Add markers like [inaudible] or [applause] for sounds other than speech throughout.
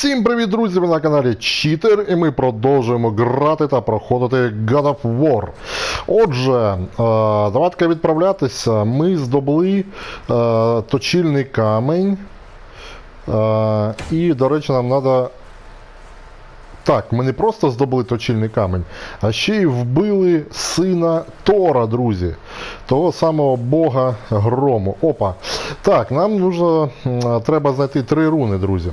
Всім привіт, друзі! Ви на каналі Читер, і ми продовжуємо грати та проходити God of War. Отже, е, давайте відправлятися. Ми здобули е, точильний камінь. Е, і, до речі, нам треба. Так, ми не просто здобули точильний камінь, а ще й вбили сина Тора, друзі. Того самого бога грому. Опа. Так, нам нужно, треба знайти три руни, друзі.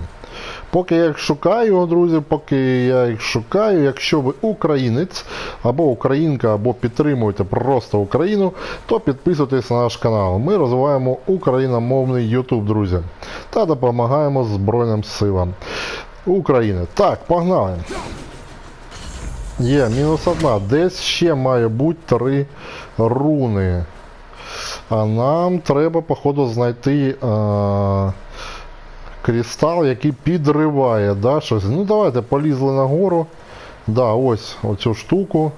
Поки я їх шукаю, друзі, поки я їх шукаю, якщо ви українець або українка, або підтримуєте просто Україну, то підписуйтесь на наш канал. Ми розвиваємо україномовний YouTube, друзі, та допомагаємо Збройним силам України. Так, погнали. Є, мінус одна. Десь ще має бути три руни. А нам треба, походу, знайти. А... Кристал, який підриває, да, щось. Ну давайте полізли нагору. Да, ось оцю штуку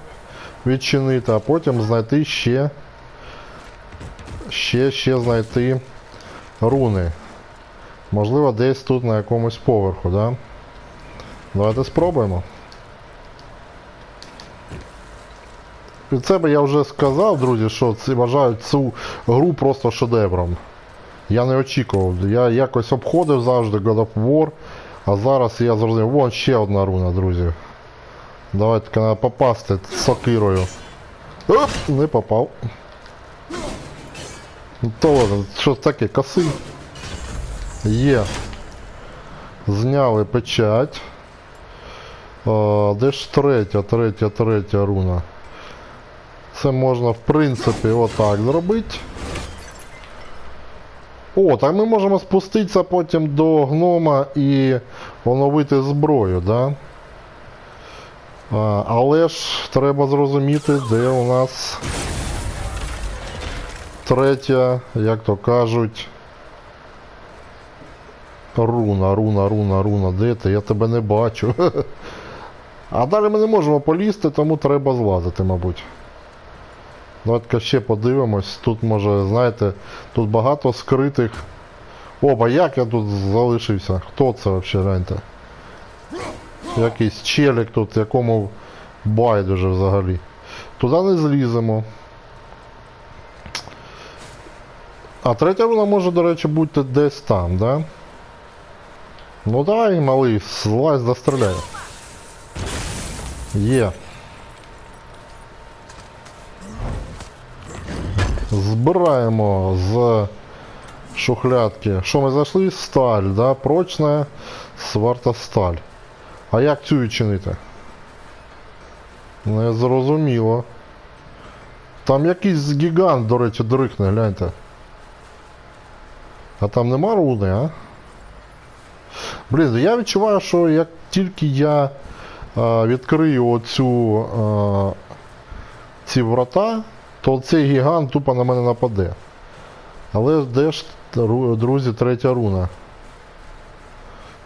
відчинити, а потім знайти ще. Ще, ще знайти руни. Можливо, десь тут на якомусь поверху, да? Давайте спробуємо. Від себе я вже сказав, друзі, що ці вважаю цю гру просто шедевром. Я не очікував. Я якось обходив завжди God of War, а зараз я зрозумів. Вон ще одна руна, друзі. Давайте треба попасти сокирою. Оп, не попав. То ладно, що таке, коси. Є. Зняли печать. А, де ж третя, третя, третя руна? Це можна в принципі отак зробити. О, так ми можемо спуститися потім до гнома і оновити зброю, да? А, але ж треба зрозуміти, де у нас третя, як то кажуть. Руна, руна, руна, руна, де ти? Я тебе не бачу. [laughs] А далі ми не можемо полізти, тому треба злазити, мабуть. Давайте ще подивимось. Тут може, знаєте, тут багато скритих. Опа, як я тут залишився? Хто це взагалі гляньте? Якийсь челік тут, якому байдуже взагалі. Туди не зліземо. А третя руна може, до речі, бути десь там, да? Ну давай, малий, злазь, застріляй. Є. Збираємо з шухлядки. Що ми знайшли? Сталь, да? Прочна сварта сталь. А як цю відчинити? Не зрозуміло. Там якийсь гігант, до речі, дрикне, гляньте. А там нема руни, а? Блін, я відчуваю, що як тільки я а, відкрию оцю а, ці врата, то цей гігант тупо на мене нападе. Але де ж, друзі, третя руна?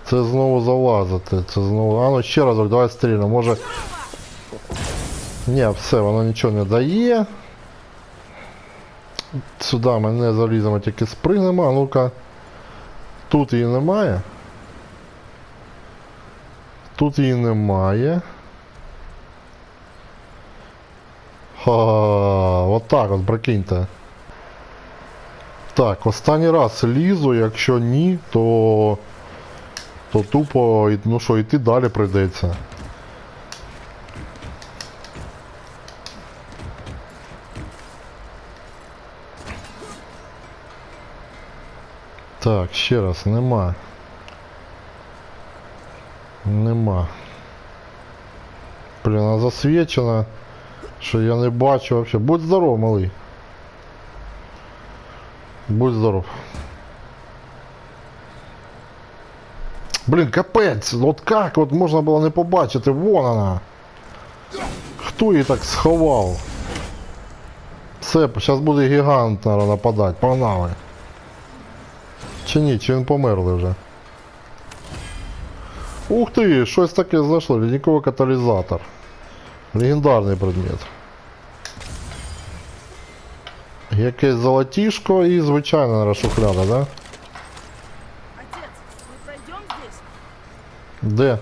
Це знову залазити. Це знову. А ну ще разок, давай стрільно. Може. Ні, все, воно нічого не дає. Сюди ми не заліземо, тільки спригнемо. А ну-ка. Тут її немає. Тут її немає. Ха, от так от, прикиньте. Так, останній раз лізу, якщо ні, то. То тупо, ну що, йти далі прийдеться. Так, ще раз, нема. Нема. Блін, вона засвічена. Що я не бачу вообще. Будь здоров, малий. Будь здоров. Блін, капець, от как от можна було не побачити, вон вона. Хто її так сховав? Все, зараз буде гігант наверно, нападати, погнали. Чи ні, чи він померли вже? Ух ти, щось таке знайшло, ледниковий каталізатор. Легендарний предмет. Якесь золотішко і звичайна наша шухляда, да? Отец, мы пройдем здесь? Де?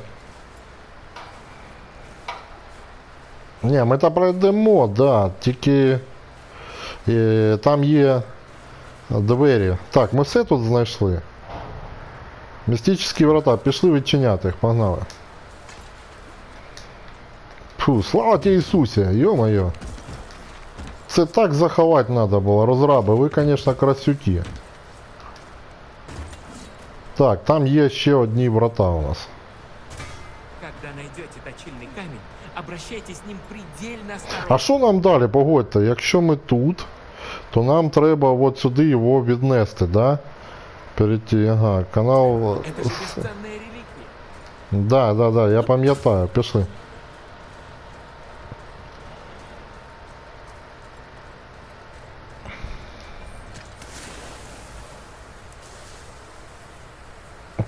Ні, ми та пройдемо, да, тільки е, там є двері. Так, ми все тут знайшли. Містичні врата, пішли відчиняти їх, погнали. Фу, слава тебе Ісусі, йо-моє. Це так заховати треба було, розраби, ви, звісно, красюки. Так, там є ще одні врата у нас. Когда найдете точильный камень, обращайтесь с ним предельно А осторожно. що нам далі, погодьте? Якщо ми тут, то нам треба от сюди його віднести, да? Перейти, ага, канал. Это же бесценная реликвия. Да, да, да, я пам'ятаю, пішли.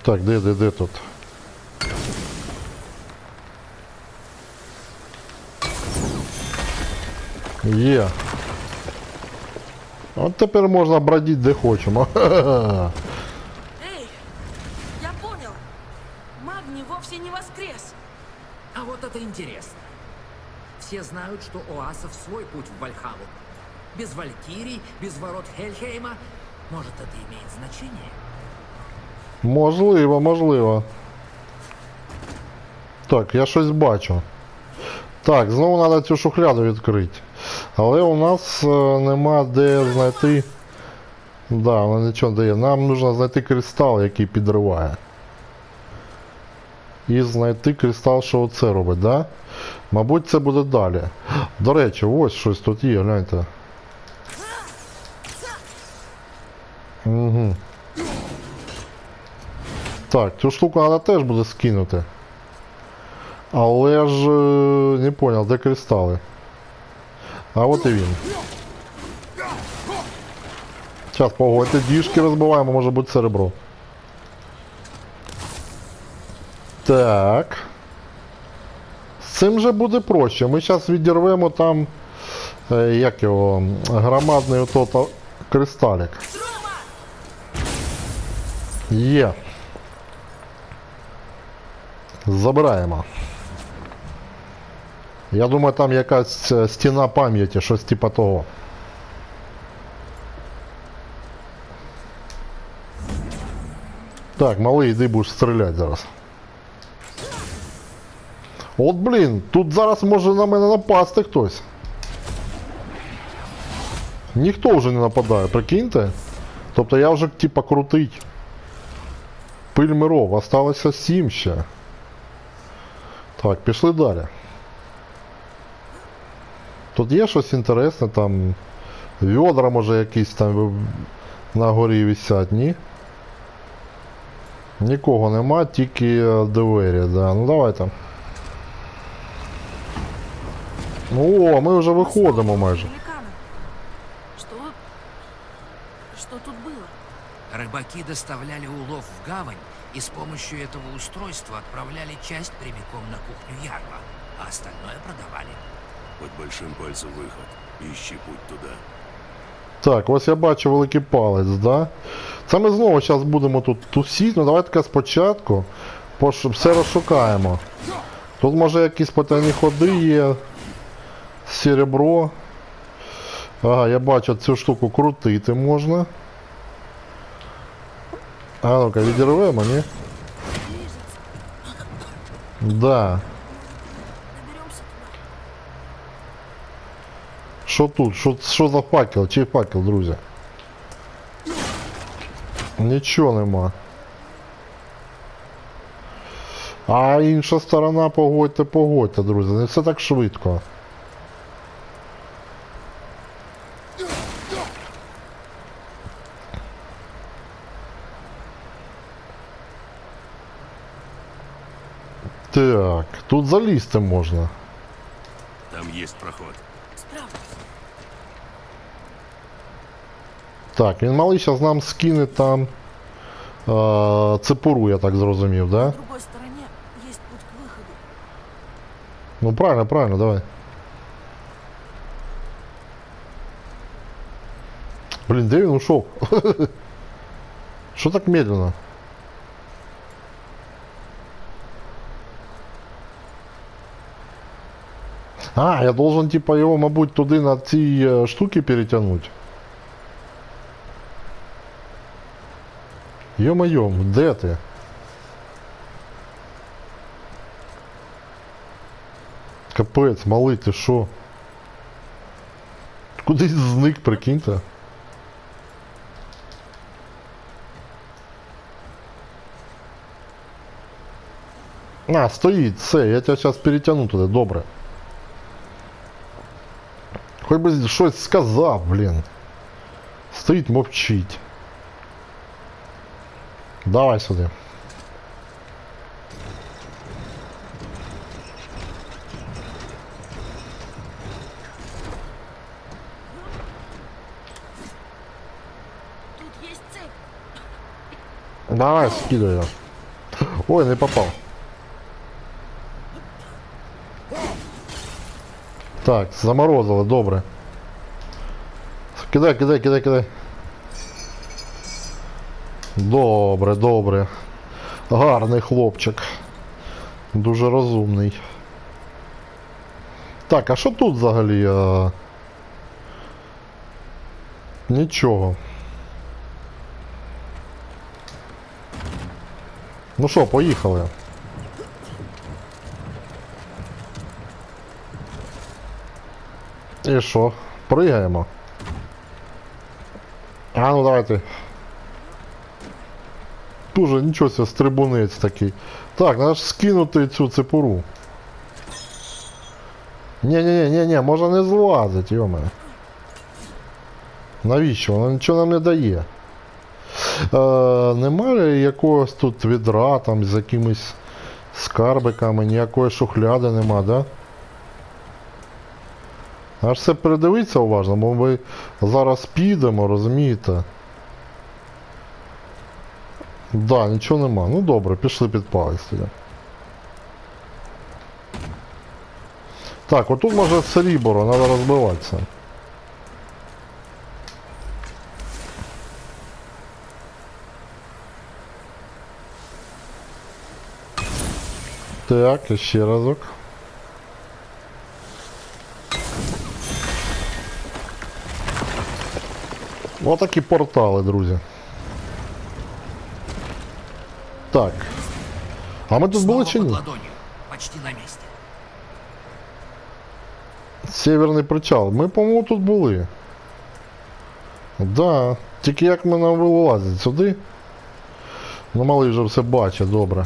Так, де, де, де тут? Є. От тепер можна бродити де хочемо. [laughs] Эй, я понял. Магний вовсе не воскрес. А вот это интересно. Все знают, что у асов свой путь в Вальхалу. Без Валькирий, без ворот Хельхейма. Может, это имеет значение? Можливо, можливо. Так, я щось бачу. Так, знову треба цю шухляду відкрити. Але у нас е, нема де знайти. Да, вона нічого дає. Нам потрібно знайти кристал, який підриває. І знайти кристал, що оце робить, да? Мабуть, це буде далі. До речі, ось щось тут є, гляньте. Угу. Так, цю штуку треба теж буде скинути. Але ж е, не понял, де кристали. А от і він. Зараз погодьте, діжки розбиваємо, може бути серебро. Так. З цим же буде проще. Ми зараз відірвемо там. е, Як його? Громадний ото кристалик. Є. Забираємо. Я думаю, там якась е, стіна пам'яті, щось типа того. Так, малий, йди будеш стріляти зараз. От блін, тут зараз може на мене напасти хтось. Ніхто вже не нападає, прикиньте. Тобто я вже типа крутий. Пиль миров, осталося сім ще. Так, пішли далі. Тут є щось інтересне, там відра може якісь там ви- на горі висять, ні? Нікого нема, тільки е, двері, да. Ну давайте. О, ми вже виходимо майже. Великаны. Что... Что тут было? Рыбаки доставляли улов в гавань и с помощью этого устройства отправляли часть прямиком на кухню Ярла, а остальное продавали. Под большим пальцем выход. Ищи путь туда. Так, ось я бачу великий палець, да? Це ми знову зараз будемо тут тусити, ну давайте спочатку пош... все розшукаємо. Тут може якісь потайні ходи є. Серебро. Ага, я бачу цю штуку крутити можна. А ну-ка, ні? Движется. Да. Що тут? Що, за факел? Чий факел, друзі? Нічого нема. А інша сторона, погодьте, погодьте, друзі, не все так швидко. Так, тут залізти можна. Там есть проход. Справа. Так, він малий зараз нам скине там е, цепуру, я так зрозумів, да? На другой стороне есть путь к выходу. Ну правильно, правильно, давай. Блін, де він ушов? [laughs] Що так медленно? А, я должен, типа, його, мабуть, туди на ці е, штуки перетягнути. Йо-моє, де ти? Капець, малий, ти що? Кудись зник, прикиньте. А, стоїть, все, я тебе зараз перетягну туди, добре. Хоч би щось сказав, блін. Стоїть, мовчить. Давай сюди. Давай, скидывай. Ой, не попал. Так, заморозило, добре. Кидай, кидай, кидай, кидай. Добре, добре. Гарний хлопчик. Дуже розумний. Так, а що тут взагалі? А... Нічого. Ну що, поїхали. І що? Пригаємо. А ну давайте. Дуже нічого себе, стрибунець такий. Так, треба ж скинути цю цепуру. Ні-ні-ні, може не злазить, йоме. Навіщо? Воно нічого нам не дає. Е, немає якогось тут відра там з якимись скарбиками, ніякої шухляди нема, да? Аж все передивитися уважно, бо ми зараз підемо, розумієте? Да, нічого нема. Ну добре, пішли під палець тоді. Так, отут може сріборо, треба розбиватися. Так, ще разок. Отакі портали, друзі. Так. А ми тут були чи ні? Почти на месте. Северний причал. Ми, по-моєму, тут були. Да. Тільки як ми нам вилазить сюди? Ну, малий вже все бачить, добре.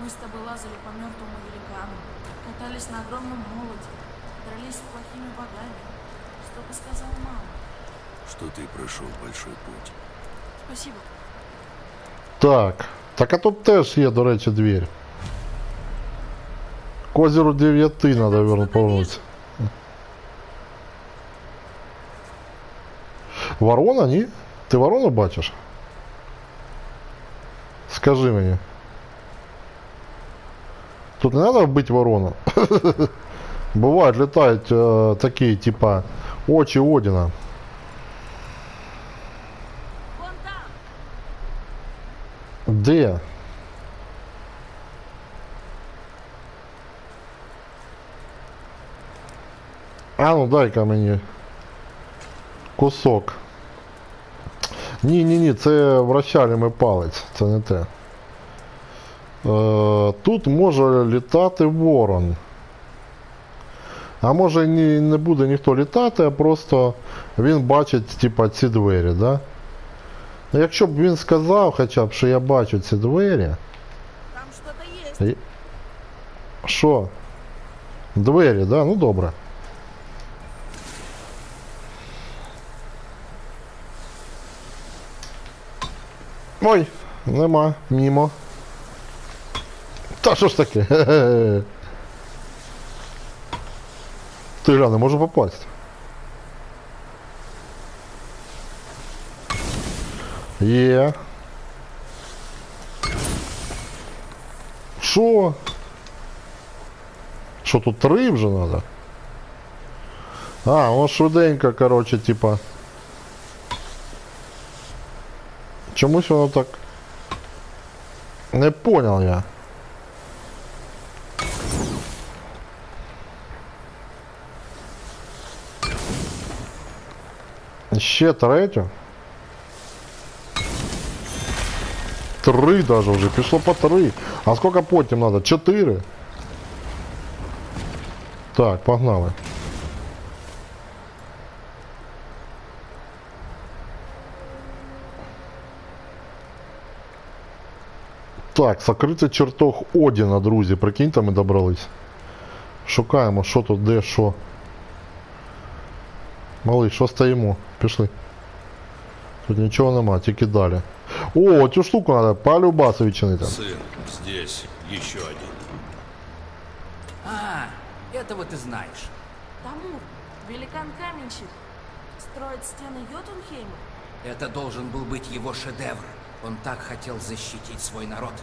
Мы с тобой лазали по мертвому великану, катались на огромном молоте, дрались с плохими богами. Что бы сказала мама? Что ты прошел большой путь. Спасибо. Так. Так а тут теж є, до речі, двір. К озеру 9 треба верну повернутися. Ворона, ні? Ти ворону бачиш? Скажи мені. Тут не треба вбити ворону. [laughs] Бувають, літають е, такі, типа, очі Одіна. Де? А ну дай-ка мені кусок. Ні, ні, ні, це вращальний палець, це не те. Е, тут може літати ворон. А може ні, не буде ніхто літати, а просто він бачить типа ці двері, да? Ну, Якщо б він сказав хоча б, що я бачу ці двері. Там есть. І- Що? Двері, да? Ну добре. Ой, нема, мімо. Та що ж таке? [laughs] Ти гля, не можу попасть. Є. Що? Что тут рыб же надо? А, он швиденько, короче, типа. Чомусь воно так... Ну, Не понял я. Ще третю? Три даже вже, пішло по три. А сколько потім надо? Чотири. Так, погнали. Так, сокрити чертог Одіна, друзі. Прикиньте, ми добрались. Шукаємо, що тут, де, що. Малий, що стоїмо? Пішли. Тут нічого нема, тільки далі. О, цю штуку треба полюбасу відчинити. Сын, здесь еще один. А, этого ты знаешь. Тамур, великан-каменщик, строит стены Йотунхейма? Это должен был быть его шедевр. Он так хотел защитить свой народ.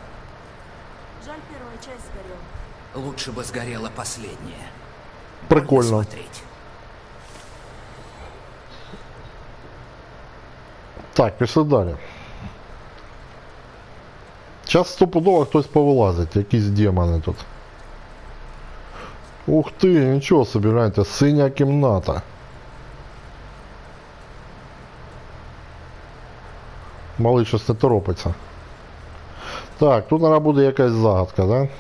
Жаль, первая часть сгорела. Лучше бы сгорела последняя. Прикольно. Смотреть. Так, пішли далі. Зараз стопудово хтось повилазить, якісь демони тут. Ух ти, нічого собі, гляньте, синя кімната. Малий щось не торопиться. Так, тут треба буде якась загадка, да? Тут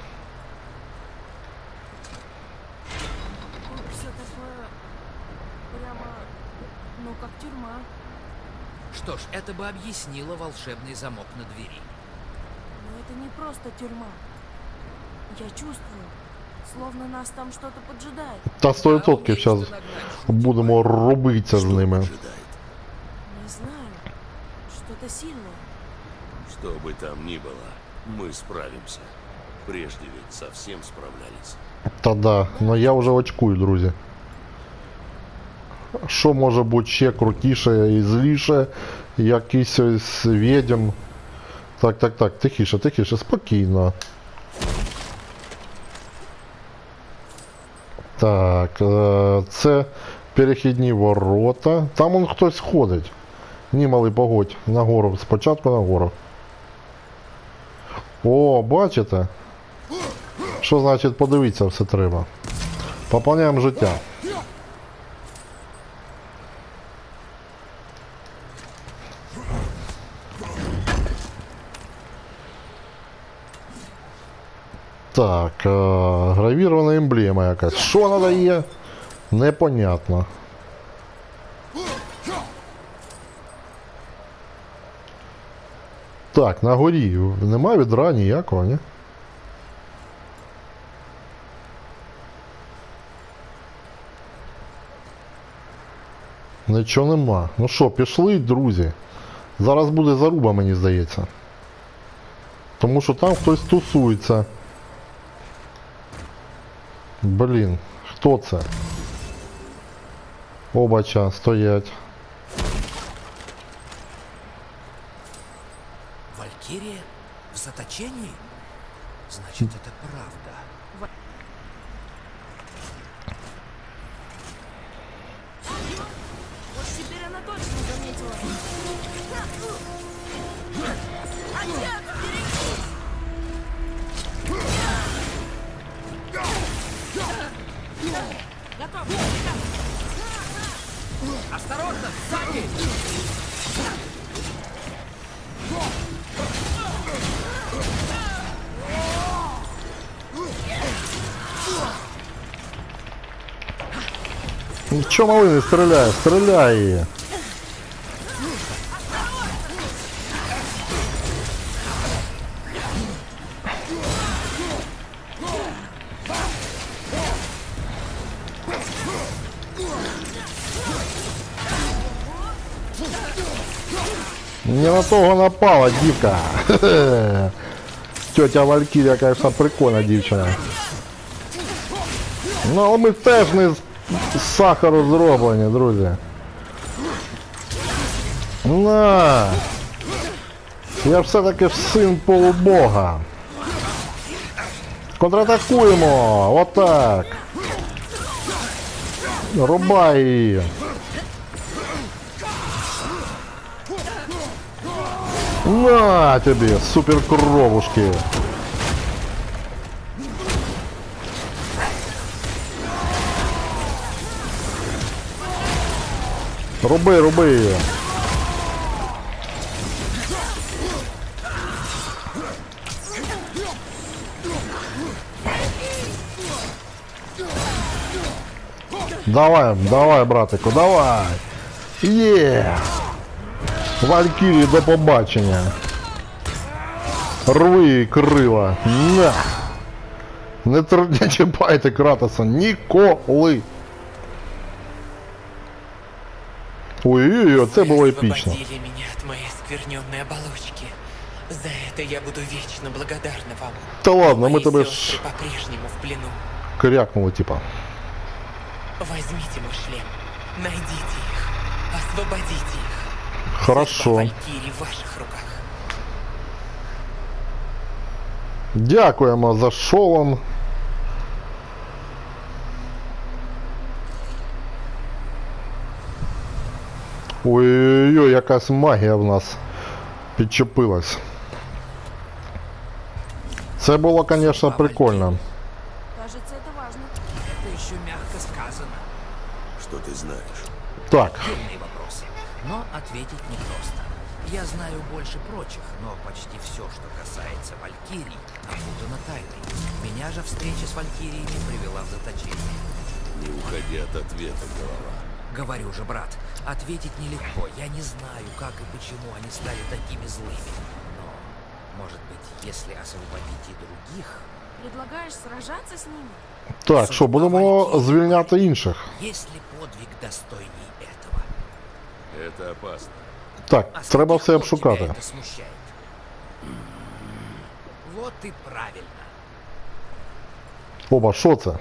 все такое... прямо... ну, как тюрьма. Что ж, это бы объяснило волшебный замок на двери. Но это не просто тюрьма. Я чувствую, словно нас там что-то поджидает. Та А 100% умеешь зараз ты нагнать шутей? будемо робитися з Что ними. ожидает? Не знаю, что-то сильное. Что бы там ни было, мы справимся. Прежде ведь совсем справлялись. Та да, но я вже очкую, друзі. Що може бути ще крутіше і зліше, якийсь ось відьм. Так, так, так, тихіше, тихіше, спокійно. Так, е, це перехідні ворота. Там он хтось ходить. Ні, малий погодь, нагору, спочатку нагору. О, бачите? Що значить подивитися все треба? Поповняємо життя. Так, е, гравірована емблема якась. Що вона дає? Непонятно. Так, на горі. Нема відра ніякого, ні? Нічого нема. Ну що, пішли, друзі. Зараз буде заруба, мені здається. Тому що там хтось тусується. Блін, хто це? Обача стоять. Валькирия? В заточении? Значит, это правда. Нічого малий не стріляє, стріляй її. Не на того напала, дівка. [laughs] Тетя Валькірія, конечно, прикольна дівчина. Ну, але ми теж не з сахару зроблені, друзі. На! Я все-таки син полубога. Контратакуємо! Отак! Рубай її! На тобі, суперкровушки! Руби, руби її. Давай, давай, братику, давай. Є. Валькірії до побачення. Рви їй крила. На. Не, [laughs] тр... не чіпайте Кратоса ніколи. Ой-ой-ой, це було епічно. моей скверненной оболочки. За это я буду вечно благодарна вам. Та ладно, ми тебе ж по-прежнему в плену. крякнули, типа. Возьмите мой шлем, найдите их, освободите их. Хорошо. Валькирии в ваших руках. Дякуємо за шолом. Ой-ой-ой, якась магія в нас підчепилась. Це було, звісно, прикольно. Кажется, это важно. Это еще мягко сказано. Что ты знаешь? Так, Умные вопросы. Но ответить непросто. Я знаю больше прочих, но почти все, что касается Валькирий, опутано тайной. Меня же встреча с Валькириями привела в заточение. Не уходи от ответа, голова. Говорю же, брат, ответить нелегко. Я не знаю, как и почему они стали такими злыми. Но, может быть, если освободить и других, Предлагаешь сражаться с ними? так, що, будемо звільняти інших. есть ли подвиг достойней этого? Это опасно. Так, А треба все пор обшукати. это смущает? Вот и правильно. Оба, що це?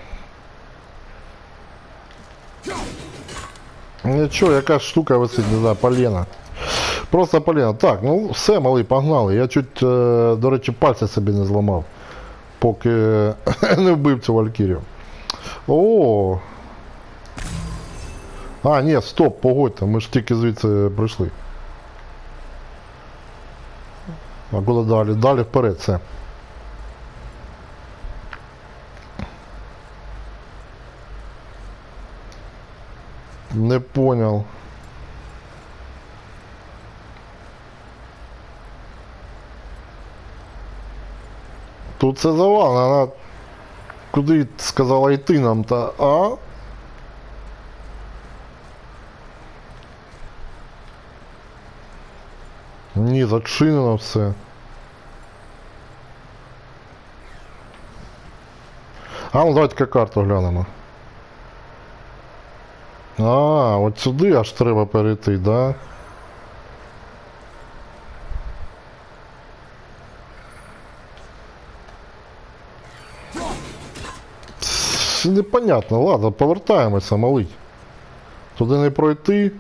Нічого, якась штука висить, не знаю, полена. Просто полена. Так, ну все, малий, погнали. Я чуть, е, до речі, пальця собі не зламав, поки [laughs] не вбив цю валькірію. О. А, ні, стоп, погодьте, ми ж тільки звідси прийшли. А куди далі? Далі вперед, все. Не понял. Тут це завал, вона куди сказала йти нам та а? Ні, зачинено все. А ну давайте карту глянемо. А, от сюди аж треба перейти, да? Це Непонятно, ладно, повертаємося, малий. Туди не пройти.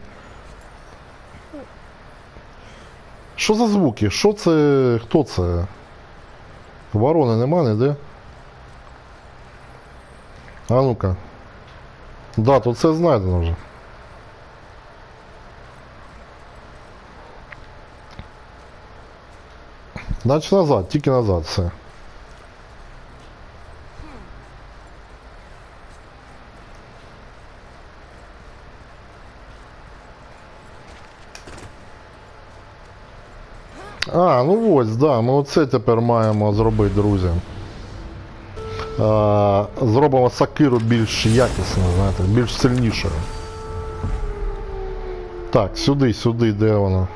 Що за звуки? Що це. Хто це? Ворони нема ніде? А ну-ка. Да, тут це знайдено вже. Значить назад, тільки назад все. А, ну ось, да, ми оце тепер маємо зробити, друзі. Е, зробимо сакиру більш якісною, знаєте, більш сильнішою. Так, сюди, сюди, де вона?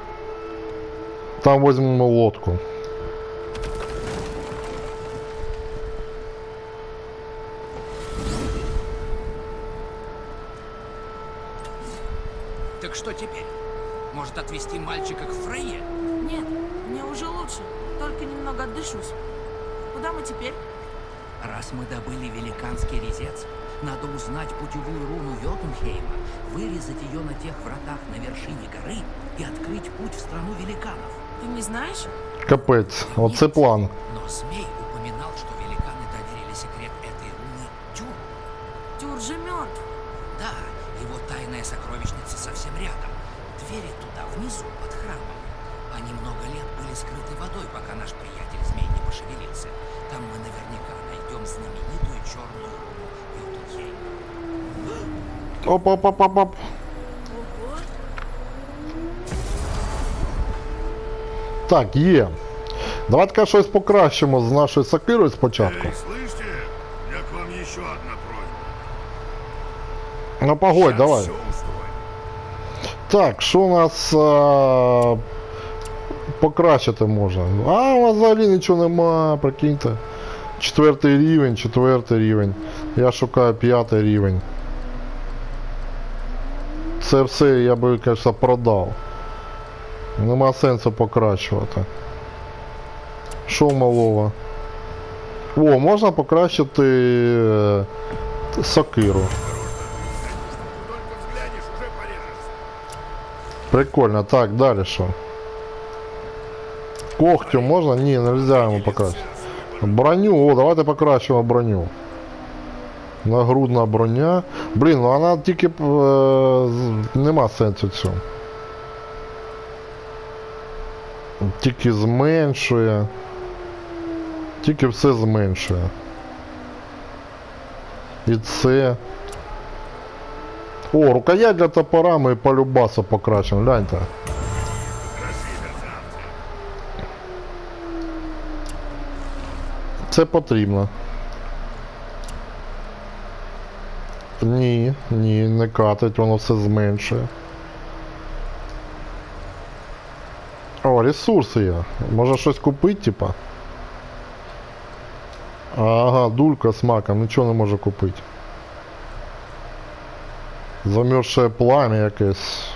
Там візьмемо лодку. Так что теперь? Может отвезти мальчика к Фрейе? Нет, мне уже лучше. Только немного отдышусь. Куда мы теперь? Раз мы добыли великанский резец, надо узнать путевую руну Йотунхейма, вырезать ее на тех вратах на вершине горы и открыть путь в страну великанов. Ты не знаешь? Капець, оце план. Но змей упоминал, что великаны доверили секрет этой руны Тюр. Тюр же мертв. Да, его тайная сокровищница совсем рядом. Двери туда, внизу, под храмом. Они много лет были скрыты водой, пока наш приятель змей шевелиться. Там мы наверняка найдем знаменитую черную руну Йотухей. Оп-оп-оп-оп-оп. Так, є. Давайте щось покращимо з нашою сакирою спочатку. слышите? Я к вам еще одна просьба. Ну погодь, давай. Так, що у нас а, покращити можна? А, у нас взагалі нічого нема, прикиньте. Четвертий рівень, четвертий рівень. Я шукаю п'ятий рівень. Це все я би, звісно, продав. Нема сенсу покращувати. Що малого? О, можна покращити е, сокиру. Прикольно. Так, далі що? Когтю можна? Ні, нельзя йому покращити. Броню, о, давайте покращимо броню. Нагрудна броня. Блін, ну вона тільки. Е, нема сенсу цього. Тільки зменшує. Тільки все зменшує. І це. О, рукоять для топора ми по любасу покращимо, гляньте. Це потрібно. Ні, ні, не катить, воно все зменшує. О, ресурси є. Може щось купити, типа? Ага, дулька з маком, нічого не може купити. Замерзшее пламя якесь.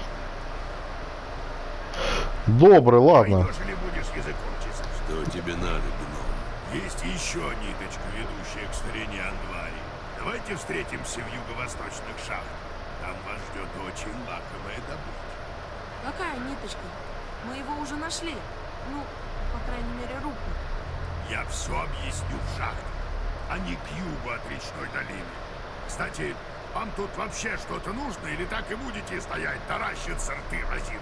Добре, ладно. Что тебе надо? Есть еще ниточка, ведущая к старине Анвари. Давайте встретимся в юго-восточных шахтах. Там вас ждет очень лакомая добыча. Какая ниточка? Мы его уже нашли. Ну, по крайней мере, руку. Я все объясню в шахте, а не к югу от речной долины. Кстати, вам тут вообще что-то нужно или так и будете стоять, таращиться рты разину?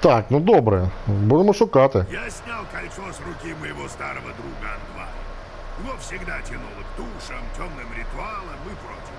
Так, ну добре. Будемо шукати. Я снял кольцо с руки моего старого друга Андвара. Его всегда тянуло к душам, темным ритуалам и прочим